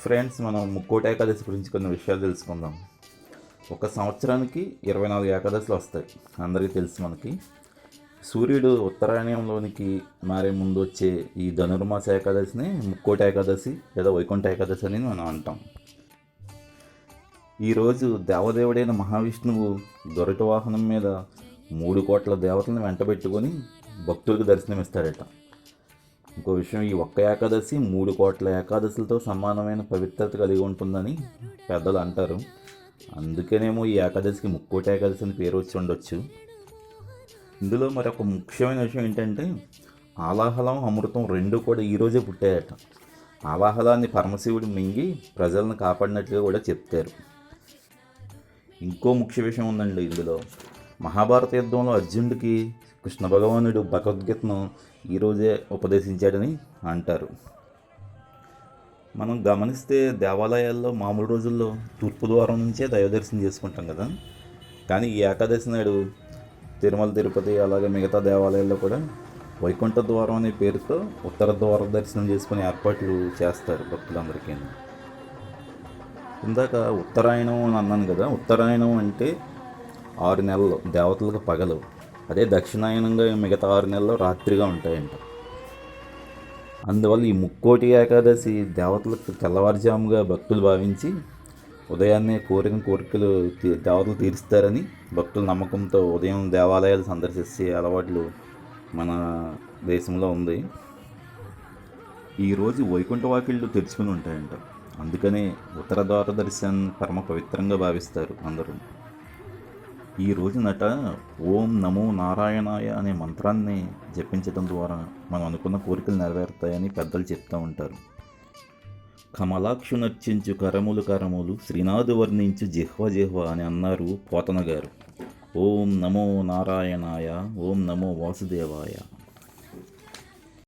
Friends మనం ముక్కోటి ఏకాదశి గురించి కొన్ని విషయాలు తెలుసుకుందాం. ఒక సంవత్సరానికి ఇరవై నాలుగు ఏకాదశులు వస్తాయి. అందరికీ తెలుసు మనకి. సూర్యుడు ఉత్తరాయణంలోనికి మారే ముందు వచ్చే ఈ ధనుర్మాస ఏకాదశిని ముక్కోటి ఏకాదశి లేదా వైకుంఠ ఏకాదశి అని మనం అంటాం. ఈరోజు దేవదేవుడైన మహావిష్ణువు దొరటి వాహనం మీద మూడు కోట్ల దేవతలను వెంటబెట్టుకొని భక్తులకు దర్శనమిస్తాడట. ఇంకో విషయం ఈ ఒక్క ఏకాదశి మూడు కోట్ల ఏకాదశులతో సమానమైన పవిత్రత కలిగి ఉంటుందని పెద్దలు అంటారు. అందుకేనేమో ఈ ఏకాదశికి ముక్కోటి ఏకాదశి అని పేరు వచ్చి ఉండొచ్చు. ఇందులో మరొక ముఖ్యమైన విషయం ఏంటంటే ఆలాహలం అమృతం రెండు కూడా ఈరోజే పుట్టాయట. ఆలాహలాన్ని పరమశివుడు మింగి ప్రజలను కాపాడినట్లుగా కూడా చెప్తారు. ఇంకో ముఖ్య విషయం ఉందండి ఇందులో. మహాభారత యుద్ధంలో అర్జునుడికి కృష్ణ భగవానుడు భగవద్గీతను ఈరోజే ఉపదేశించాడని అంటారు. మనం గమనిస్తే దేవాలయాల్లో మామూలు రోజుల్లో తూర్పు ద్వారం నుంచే దైవ దర్శనం చేసుకుంటాం కదా. కానీ ఈ ఏకాదశి నాడు తిరుమల తిరుపతి అలాగే మిగతా దేవాలయాల్లో కూడా వైకుంఠ ద్వారం అనే పేరుతో ఉత్తర ద్వార దర్శనం చేసుకునే ఏర్పాట్లు చేస్తారు భక్తులందరికీ ఇందాక ఉత్తరాయణం అని అన్నాను కదా. ఉత్తరాయణం అంటే ఆరు నెలలు దేవతలకు పగలు. అదే దక్షిణాయనంగా మిగతా ఆరు నెలలు రాత్రిగా ఉంటాయంట. అందువల్ల ఈ ముక్కోటి ఏకాదశి దేవతలకు తెల్లవారుజాముగా భక్తులు భావించి ఉదయాన్నే కోరిక కోరికలు తీ- దేవతలు తీరుస్తారని భక్తుల నమ్మకంతో ఉదయం దేవాలయాలు సందర్శించే అలవాట్లు మన దేశంలో ఉంది. ఈరోజు వైకుంఠ వాకిళ్ళు తెరుచుకుని ఉంటాయంట. అందుకనే ఉత్తర ద్వార దర్శనం పరమ పవిత్రంగా భావిస్తారు అందరూ. ఈ రోజునట ఓం నమో నారాయణాయ అనే మంత్రాన్ని జపించడం ద్వారా మనం అనుకున్న కోరికలు నెరవేరుతాయని పెద్దలు చెప్తూ ఉంటారు. కమలాక్షు నర్చించు కరములు కరములు శ్రీనాథు వర్ణించు జిహ్వ జిహ్వ అని అన్నారు పోతన గారు. ఓం నమో నారాయణాయ ఓం నమో వాసుదేవాయ.